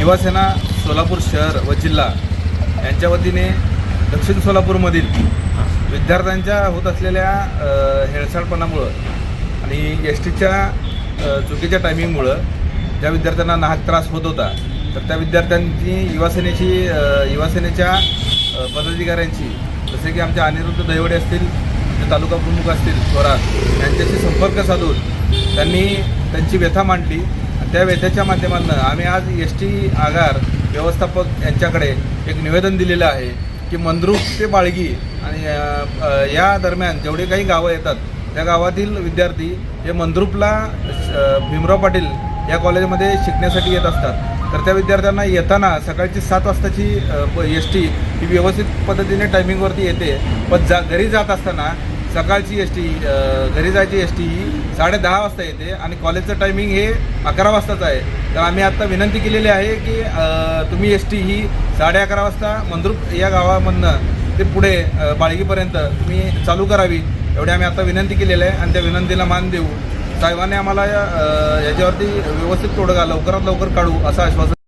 युवासेना सोलापूर शहर व जिल्हा यांच्या वतीने दक्षिण सोलापूरमधील विद्यार्थ्यांच्या होत असलेल्या हेळसाळपणामुळं आणि एस टीच्या चुकीच्या टायमिंगमुळं ज्या विद्यार्थ्यांना नाहक त्रास होत होता तर त्या विद्यार्थ्यांची युवासेनेची युवासेनेच्या पदाधिकाऱ्यांची जसे की आमच्या अनिरुद्ध दैवडे असतील तालुका प्रमुख असतील स्वराज यांच्याशी संपर्क साधून त्यांनी त्यांची व्यथा मांडली. त्या व्यथेच्या माध्यमातून आम्ही आज एस टी आगार व्यवस्थापक यांच्याकडे एक निवेदन दिलेलं आहे की मंद्रुप ते बाळगी आणि या दरम्यान जेवढे काही गावं येतात त्या गावातील विद्यार्थी हे मंद्रुपला भीमराव पाटील या कॉलेजमध्ये शिकण्यासाठी येत असतात. तर त्या विद्यार्थ्यांना येताना सकाळची सात वाजताची एस टी ही व्यवस्थित पद्धतीने टायमिंगवरती येते. पण जा घरी जात असताना सकाळची एस टी घरी जायची एस टी ही साडे दहा वाजता येते आणि कॉलेजचं टायमिंग हे अकरा वाजताचं आहे. तर आम्ही आत्ता विनंती केलेली आहे की तुम्ही एस टी ही साडे अकरा वाजता मंद्रुप या गावामधनं ते पुढे बाळगीपर्यंत तुम्ही चालू करावी एवढी आम्ही आता विनंती केलेली आहे आणि त्या विनंतीला मान देऊ. साहेबांनी आम्हाला याच्यावरती व्यवस्थित तोडगा लवकरात लवकर काढू असं आश्वासन